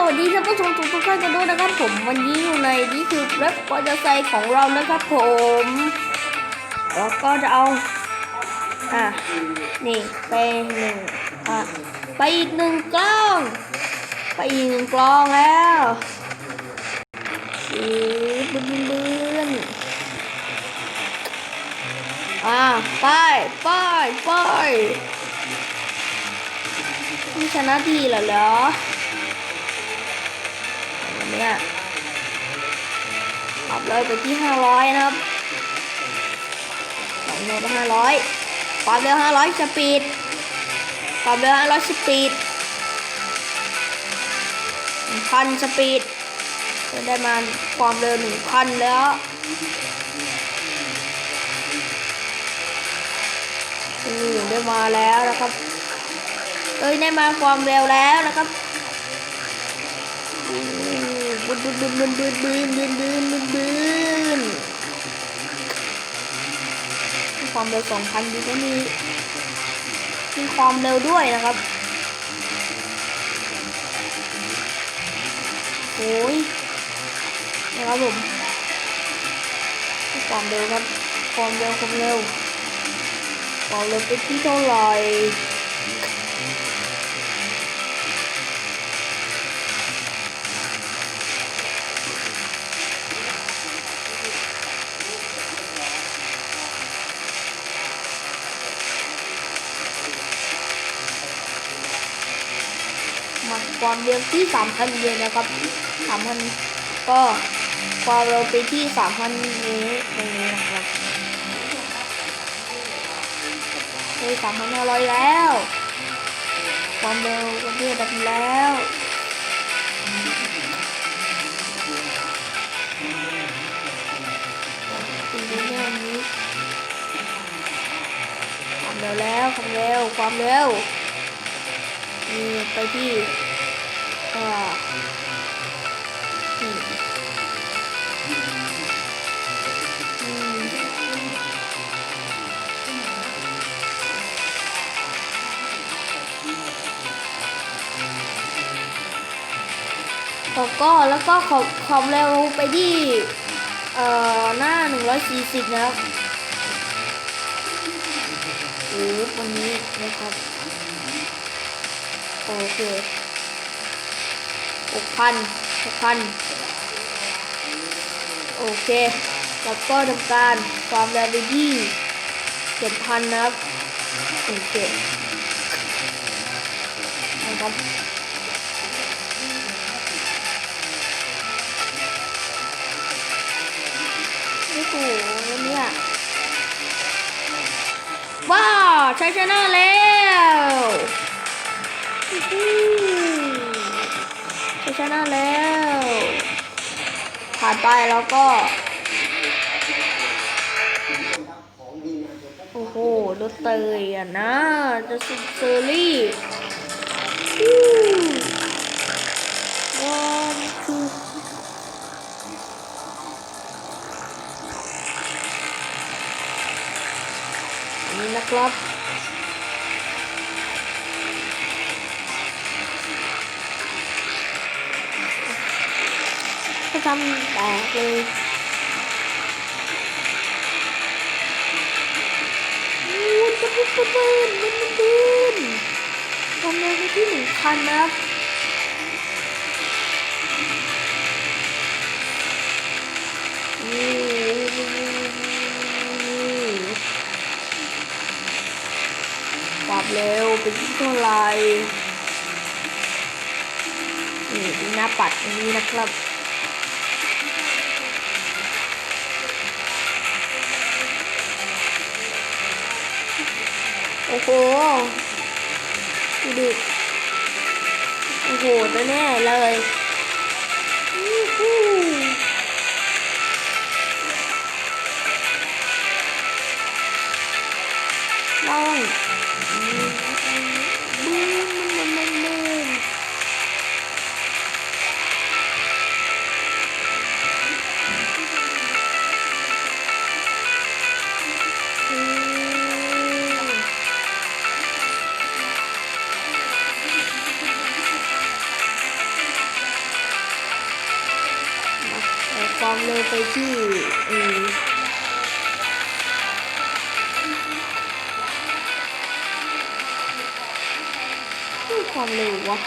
สวัสดีท่านผู้ชมทุกท่านกันด้วยนะครับผมวันนี้อยู่ในนี่คือเว็บมอเตอร์ไซค์ของเรานะครับผมแล้วก็จะเอาอะนี่ไปหนึ่งอะไปอีกหนึ่งกล้อง ไปอีกหนึ่งกล้องแล้วชืบบึ้นบึ้นบึ้นอะไปไปไปนี่ชนะดีเหรอเหรอ เนี้ยปรับเลยไปที่ห้าร้อยนะครับปรับเร็วไปห้าร้อยปรับเร็วห้าร้อยสปีดปรับเร็วห้าร้อยสปีดหนึ่งพันสปีดจะได้มาความเร็วหนึ่งพันแล้วอือได้มาแล้วนะครับ เอ้ยได้มาความเร็วแล้วนะครับ บึนบึนบึนบึนบึนบึนบึนบึนบึนบึนความเร็วสองพันดีก็มีมีความเร็วด้วยนะครับโอ้ยนะครับผมความเร็วครับความเร็วความเร็วความเร็วไปที่เท่าไหร่ มาความเร็วที่สามพันเยนนะครับสามพันก็ความเร็วไปที่สามพันนี้ตรงนี้นะครับเฮ้ยสามพันห้าร้อยแล้วความเร็วก็เทียบกันแล้วตีนี้แน่นี้ความเร็วแล้วความเร็วความเร็วนี่ไปที่ อ่านี่อืมแล้วก็แล้วก็ขอบขอบเร็วไปที่ เอ่อ หน้า 140 นะครับโอ้วันนี้นะครับ โอเค หกพันหกพันโอเคแล้วก็ทำการความแรงไปที่เจ็ดพันนะครับโอเคนะครับโอ้โหวันเนี้ยว้าวใช้ชนะแล้ว ชนะแล้ว ผ่านไปแล้วก็ โอ้โหรถเตยอะนะจะซิเซอรี่ว้าวนี่คืออันนี้นะครับำแตกเลยอู้จะปุ๊บปุ๊บปุ๊บปุ๊บปุ๊บปุ๊บทำเร็วไปที่หนึ่งพันนะครับอู้ความเร็วเป็นที่เท่าไหร่นี่หน้าปัดตรงนี้นะครับ โอ้โหดูโอ้โหตัวแน่เลยอู้หูลองบูม ความเร็วไปที่เออความเร็ววะ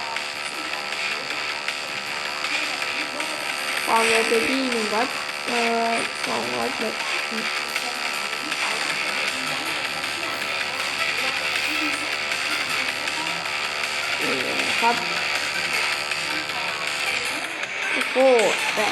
ความเร็วไปที่หนึ่งร้อยเอ่อสองร้อยเจ็ดครับโอ้โหแต่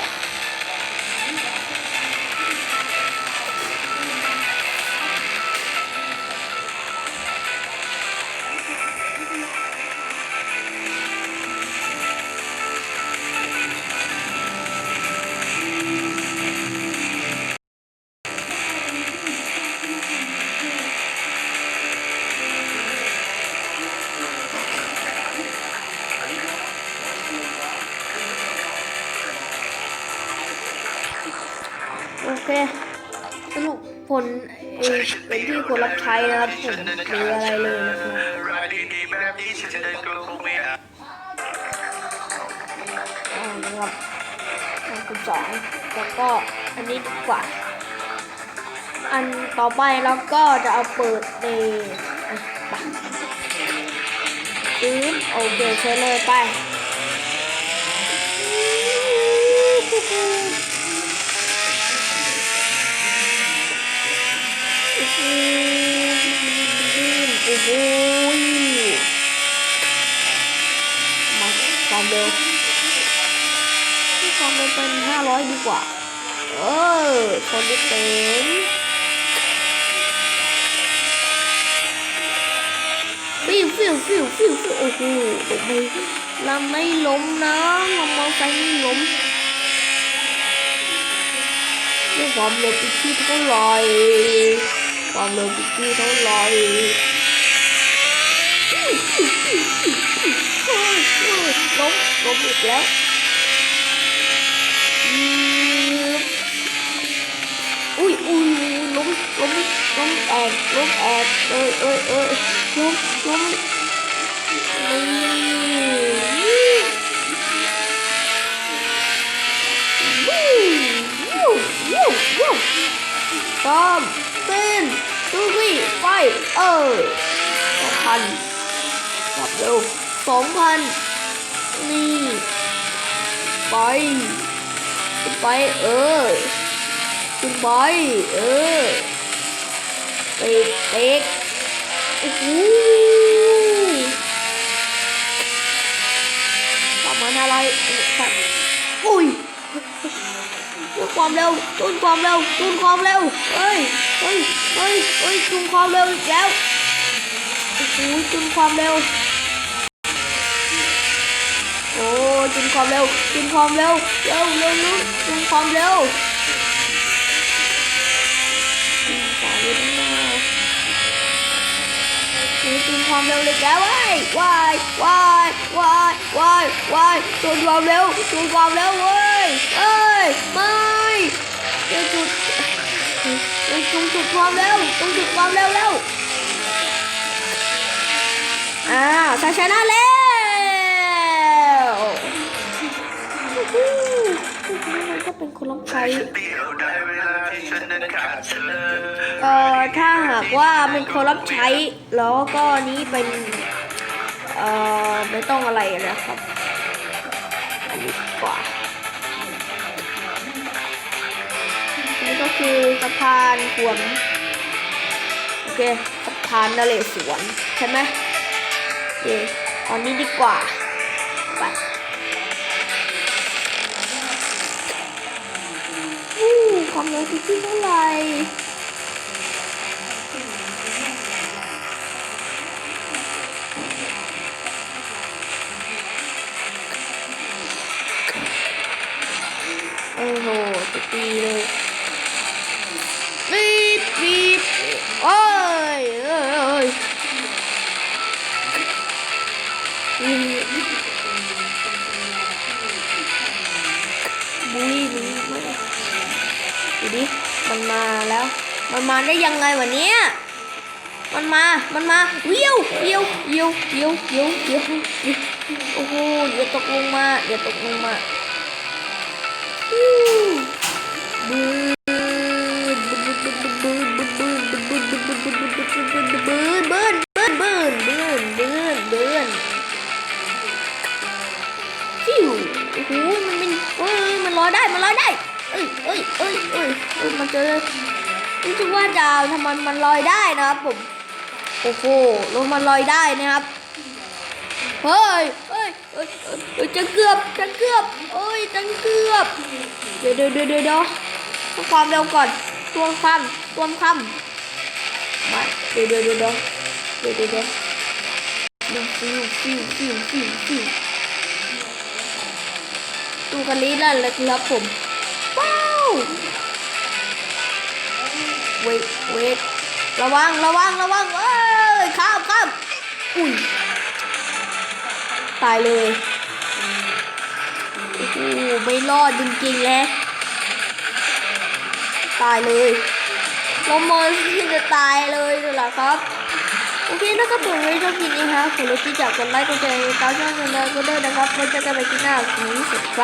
เคสรุปผลเอเป็นที่คนรับใช้นะครับผมหรืออะไรเลยนะครับนะคงไม่ได้อ่านะครับอันที่สองแล้วก็อันนี้ดีกว่า อันต่อไปเราก็จะเอาเปิดในอะไปซื้อโอเคเชิญเลยไป โอ้โหมาความเร็วที่ความเร็วเป็นห้าร้อยดีกว่า เออ คนที่เป็นฟิวฟิวฟิวฟิวฟิวโอ้โหลงไปลำไม่ล้มนะลำมอไซค์ไม่ล้มด้วยความเร็วไปที่เท่าไหร่ ความเร็วไปที่เท่าไหร่เฮ้ยเฮ้ยล้มล้มอีกแล้วอุ้ยอุ้ยล้มล้มล้มแอกล้มแอกเอ้ยเอ้ยเอ้ยล้มล้มนี่วู้วู้วู้วู้ตอมเป็นตูวีไฟ เออสองพันขับเร็วสองพันนี่ไปขึ้นไป เออขึ้นไป เออเตะเตะโอ้โหประมาณอะไรครับอุ้ย จูนความเร็วจูนความเร็วจูนความเร็วเฮ้ยเฮ้ยเฮ้ยเฮ้ยจูนความเร็วอีกแล้วโอ้โหจูนความเร็วโอ้จูนความเร็วจูนความเร็วเร็วเร็วเร็วจูนความเร็วสายอยู่ข้างหน้าคือจูนความเร็วเลยแก้ว้ายว้ายว้าย ว้ายว้ายจูนความเร็วจูนความเร็วเว้ยเอ้ยไม่เดี๋ยวจุดเดี๋ยวจุดจุดความเร็วจุดจุดความเร็วเร็วอ้าวชายชนะแล้วฮู้ฮู้ฮู้มันก็เป็นคนรับใช้เดียวได้เวลาที่ฉันนั้นขาดเธอเอ่อถ้าหากว่าเป็นคนรับใช้แล้วก็นี้เป็นเอ่อไม่ต้องอะไรนะครับอันนี้ดี กว่าอันนี้ก็คือสะพานขวมโอเคสะพานนเรศวรใช่ไหมโอเคอันนี้ดีกว่า ไปอู้ความเร็วที่เท่าไหร่ โอ้โหจะตีเลยปี๊บปี๊บโอ้ยเอ้ยเอ้ยบุยไม่ดูดิมันมาแล้ว มันมาได้ยังไงวะเนี้ยมันมา มันมาเวิวเวิวเวิวเวิวเวิวเวิวโอ้โหเดี๋ยวตกลงมาเดี๋ยวตกลงมา มันจะรู้สึกว่าจะทำมันมันลอยได้นะครับผม โอ้โหลงมันลอยได้นะครับ เฮ้ย อ้เอ้ยจะเกือบจะเกือบโอ้ยจะเกือบ เดี๋ยวเดี๋ยวเดี๋ยวเดี๋ยวความเร็วก่อนตัวคำตัวคำมาเดี๋ยวเดี๋ยวเดี๋ยวเดี๋ยวเดี๋ยวเดี๋ยวฟิวฟิวฟิวฟิวฟิวตัวคันนี้นั่นแหละครับผมว้าวเวทเวทระวังระวังระวังเอ้ยข้ามข้ามอุ้ย ตายเลยโอ้โหไม่รอดจริงๆแล้วตายเลยลมมอนที่จะตายเลยนั่นแหละครับ โอเคนะครับผมไม่ชอบกินนี้ฮะขอรบที่จากกดไลค์กดแชร์ตามช่องกันเลยก็ได้นะครับไว้เจอกันใหม่ที่หน้าวันนี้สวัสดีครับ